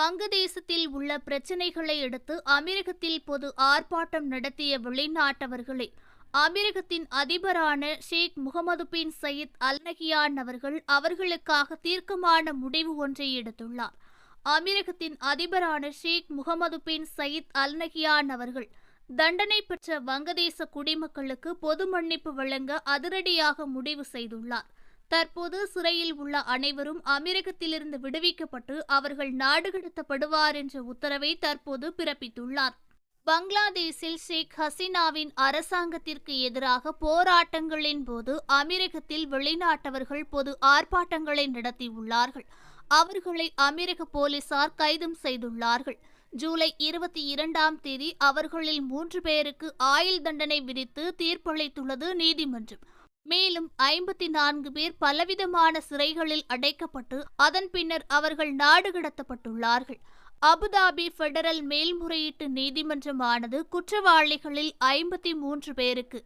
வங்கதேசத்தில் உள்ள பிரச்சினைகளை அடுத்து அமெரிக்கத்தில் பொது ஆர்ப்பாட்டம் நடத்திய வெளிநாட்டவர்களை அமெரிக்கத்தின் அதிபரான Sheikh Mohammed bin Zayed Al Nahyan அவர்கள் அவர்களுக்காக தீர்க்கமான முடிவு ஒன்றை எடுத்துள்ளார். அமெரிக்கத்தின் அதிபரான Sheikh Mohammed bin Zayed Al Nahyan அவர்கள் தண்டனை பெற்ற வங்கதேச குடிமக்களுக்கு பொது மன்னிப்பு வழங்க அதிரடியாக முடிவு செய்துள்ளார். தற்போது சிறையில் உள்ள அனைவரும் அமெரிக்கத்திலிருந்து விடுவிக்கப்பட்டு அவர்கள் நாடு கடத்தப்படுவார் என்ற உத்தரவை தற்போது பிறப்பித்துள்ளார். பங்களாதேஷில் ஷேக் ஹசீனாவின் அரசாங்கத்திற்கு எதிராக போராட்டங்களின் போது அமெரிக்கத்தில் வெளிநாட்டவர்கள் பொது ஆர்ப்பாட்டங்களை நடத்தியுள்ளார்கள். அவர்களை அமெரிக்க போலீசார் கைதும் செய்துள்ளார்கள். ஜூலை இருபத்தி இரண்டாம் தேதி அவர்களில் மூன்று பேருக்கு ஆயுள் தண்டனை விதித்து தீர்ப்பளித்துள்ளது நீதிமன்றம். மேலும் ஐம்பத்தி நான்கு பேர் பலவிதமான சிறைகளில் அடைக்கப்பட்டு அதன் பின்னர் அவர்கள் நாடு கடத்தப்பட்டுள்ளார்கள். அபுதாபி பெடரல் மேல்முறையீட்டு நீதிமன்றமானது குற்றவாளிகளில் ஐம்பத்தி மூன்று பேருக்கு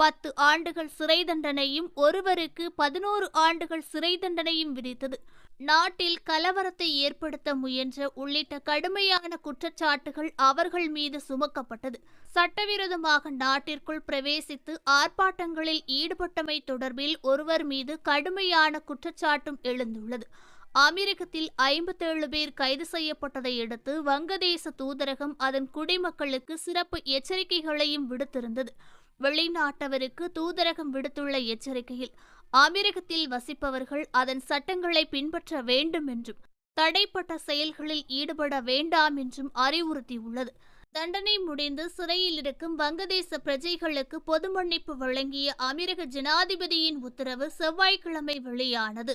பத்து ஆண்டுகள் சிறை தண்டனையும் ஒருவருக்கு பதினோரு ஆண்டுகள் சிறை தண்டனையும் விதித்தது. நாட்டில் கலவரத்தை ஏற்படுத்த முயன்ற உள்ளிட்ட கடுமையான குற்றச்சாட்டுகள் அவர்கள் மீது சுமக்கப்பட்டது. சட்டவிரோதமாக நாட்டிற்குள் பிரவேசித்து ஆர்ப்பாட்டங்களில் ஈடுபட்டமை தொடர்பில் ஒருவர் மீது கடுமையான குற்றச்சாட்டும் எழுந்துள்ளது. அமெரிக்கத்தில் ஐம்பத்தேழு பேர் கைது செய்யப்பட்டதை அடுத்து வங்கதேச தூதரகம் அதன் குடிமக்களுக்கு சிறப்பு எச்சரிக்கைகளையும் விடுத்திருந்தது. வெளிநாட்டவருக்கு தூதரகம் விடுத்துள்ள எச்சரிக்கையில் அமெரிக்கத்தில் வசிப்பவர்கள் அதன் சட்டங்களை பின்பற்ற வேண்டும் என்றும் தடைப்பட்ட செயல்களில் ஈடுபட வேண்டாம் என்றும் அறிவுறுத்தியுள்ளது. தண்டனை முடிந்து சிறையில் இருக்கும் வங்கதேச பிரஜைகளுக்கு பொது மன்னிப்பு வழங்கிய அமெரிக்க ஜனாதிபதியின் உத்தரவு செவ்வாய்க்கிழமை வெளியானது.